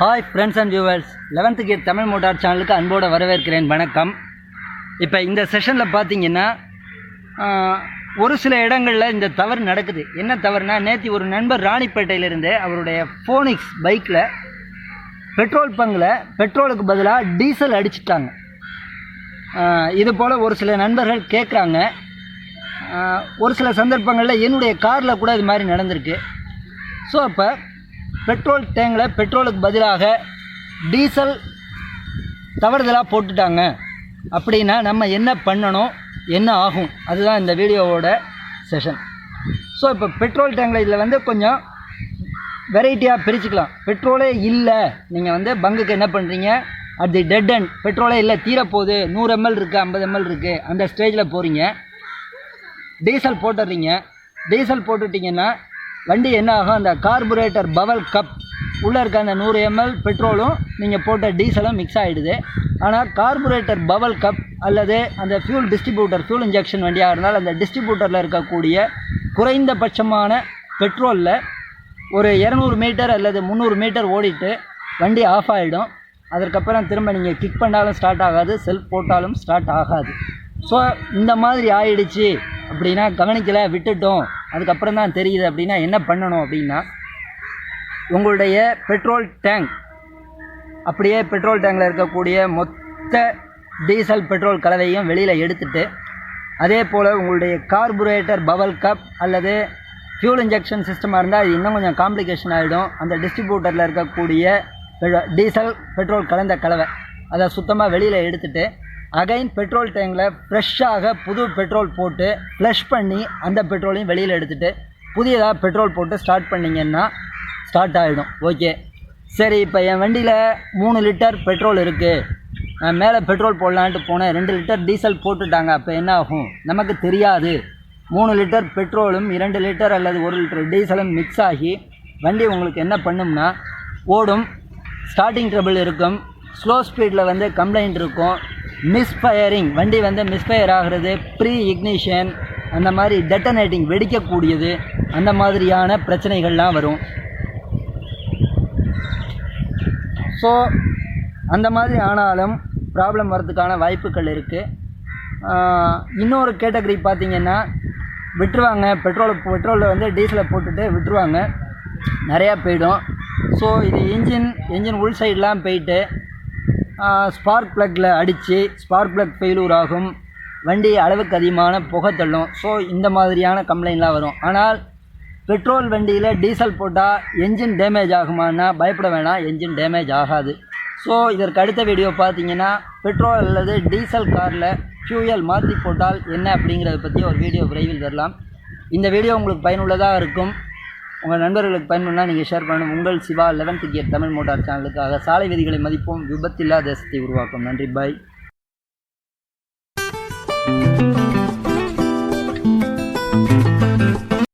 Hi friends and viewers eleventh gear Tamil motor சேனலுக்கு அன்போடு வரவேற்கிறேன். வணக்கம். இப்போ இந்த செஷனில் பார்த்தீங்கன்னா ஒரு சில இடங்களில் இந்த தவறு நடக்குது. என்ன தவறுனா நேற்று ஒரு நண்பர் ராணிப்பேட்டையிலிருந்து அவருடைய ஃபோனிக்ஸ் பைக்கில் பெட்ரோல் பங்கில் பெட்ரோலுக்கு பதிலாக டீசல் அடிச்சிட்டாங்க. இது போல் ஒரு சில நண்பர்கள் கேட்குறாங்க ஒரு சில சந்தர்ப்பங்களில் என்னுடைய காரில் கூட இது மாதிரி நடந்திருக்கு. ஸோ அப்போ பெட்ரோல் டேங்கில் பெட்ரோலுக்கு பதிலாக டீசல் தவறுதலாக போட்டுட்டாங்க. அப்படின்னா நம்ம என்ன பண்ணணும்? என்ன ஆகும்? அதுதான் இந்த வீடியோவோட செஷன் ஸோ இப்போ பெட்ரோல் டேங்கில் இதில் வந்து கொஞ்சம் வெரைட்டியாக பிரிச்சுக்கலாம். பெட்ரோலே இல்லை. நீங்கள் வந்து பங்குக்கு என்ன பண்ணுறீங்க அட் தி டெட் அண்ட் பெட்ரோலே இல்லை. தீரப்போகுது. நூறு எம்எல் இருக்குது ஐம்பது எம்எல் இருக்குது அந்த ஸ்டேஜில் போகிறீங்க டீசல் போட்டுடுறீங்க டீசல் போட்டுட்டிங்கன்னா வண்டி என்ன ஆகும்? அந்த கார்புரேட்டர் பவல் கப் உள்ளே இருக்க அந்த நூறு எம்எல் பெட்ரோலும் நீங்கள் போட்ட டீசலும் மிக்ஸ் ஆகிடுது ஆனால் கார்புரேட்டர் பவல் கப் அல்லது அந்த ஃபியூல் டிஸ்ட்ரிபியூட்டர் ஃபியூல் இன்ஜெக்ஷன் வண்டியாக இருந்தால் அந்த டிஸ்ட்ரிபியூட்டரில் இருக்கக்கூடிய குறைந்தபட்சமான பெட்ரோலில் ஒரு இரநூறு மீட்டர் அல்லது முந்நூறு மீட்டர் ஓடிட்டு வண்டி ஆஃப் ஆகிடும் அதற்கப்புறம் திரும்ப நீங்கள் கிக் பண்ணாலும் ஸ்டார்ட் ஆகாது செல்ஃப் போட்டாலும் ஸ்டார்ட் ஆகாது. ஸோ இந்த மாதிரி ஆயிடுச்சு அப்படின்னா கவனிக்கலை விட்டுட்டோம். அதுக்கப்புறம் தான் தெரியுது அப்படின்னா என்ன பண்ணணும் அப்படின்னா உங்களுடைய பெட்ரோல் டேங்க் அப்படியே பெட்ரோல் டேங்கில் இருக்கக்கூடிய மொத்த டீசல் பெட்ரோல் கலவையும் வெளியில் எடுத்துட்டு அதே போல் உங்களுடைய கார்புரேட்டர் பவல் கப் அல்லது ஃபியூல் இன்ஜெக்ஷன் சிஸ்டமாக இருந்தால் அது இன்னும் கொஞ்சம் காம்ப்ளிகேஷன் ஆகிடும் அந்த டிஸ்ட்ரிபியூட்டரில் இருக்கக்கூடிய டீசல் பெட்ரோல் கலந்த கலவை அதை சுத்தமாக வெளியில் எடுத்துகிட்டு அகைன் பெட்ரோல் டேங்கில் ஃப்ரெஷ்ஷாக புது பெட்ரோல் போட்டு ஃப்ளஷ் பண்ணி அந்த பெட்ரோலையும் வெளியில் எடுத்துகிட்டு புதியதாக பெட்ரோல் போட்டு ஸ்டார்ட் பண்ணிங்கன்னா ஸ்டார்ட் ஆகிடும் ஓகே சரி இப்போ என் வண்டியில் மூணு லிட்டர் பெட்ரோல் இருக்குது நான் மேலே பெட்ரோல் போடலான்ட்டு போனேன். ரெண்டு லிட்டர் டீசல் போட்டுட்டாங்க. அப்போ என்ன ஆகும்? நமக்கு தெரியாது. மூணு லிட்டர் பெட்ரோலும் இரண்டு லிட்டர் அல்லது ஒரு லிட்டர் டீசலும் மிக்ஸ் ஆகி வண்டி உங்களுக்கு என்ன பண்ணும்னா ஓடும். ஸ்டார்டிங் ட்ரபிள் இருக்கும். ஸ்லோ ஸ்பீடில் வந்து கம்ப்ளைண்ட் இருக்கும். மிஸ்ஃபயரிங் வண்டி வந்து மிஸ்ஃபயர் ஆகிறது ப்ரீ இக்னிஷன் அந்த மாதிரி டெட்டனேட்டிங் வெடிக்கக்கூடியது அந்த மாதிரியான பிரச்சனைகள்லாம் வரும். ஸோ அந்த மாதிரி ஆனாலும் ப்ராப்ளம் வரதுக்கான வாய்ப்புகள் இருக்குது இன்னொரு கேட்டகரி பார்த்திங்கன்னா விட்டுருவாங்க. பெட்ரோலை பெட்ரோலில் வந்து டீசலை போட்டுட்டு விட்டுருவாங்க. நிறையா போயிடும். ஸோ இது இன்ஜின் இன்ஜின் உள் சைடெலாம் போயிட்டு ஸ்பார்க் ப்ளக்கில் அடித்து ஸ்பார்க் ப்ளக் ஃபெயிலூர் ஆகும். வண்டி அளவுக்கு அதிகமான புகை தள்ளும். ஸோ இந்த மாதிரியான கம்ப்ளைண்ட்லாம் வரும். ஆனால் பெட்ரோல் வண்டியில் டீசல் போட்டால் என்ஜின் டேமேஜ் ஆகுமான்னா பயப்பட வேணாம். என்ஜின் டேமேஜ் ஆகாது. ஸோ இதற்கு அடுத்த வீடியோ பார்த்தீங்கன்னா பெட்ரோல் அல்லது டீசல் காரில் ஃபியூயல் மாற்றி போட்டால் என்ன அப்படிங்கிறத பற்றி ஒரு வீடியோ விரைவில் தரலாம் இந்த வீடியோ உங்களுக்கு பயனுள்ளதாக இருக்கும். உங்கள் நண்பர்களுக்கு பயனுள்ளா நீங்கள் ஷேர் பண்ணணும். உங்கள் Siva eleventh gear Tamil motor சேனலுக்காக சாலை விதிகளை மதிப்போம். விபத்தில்லா தேசத்தை உருவாக்கும். நன்றி. பாய்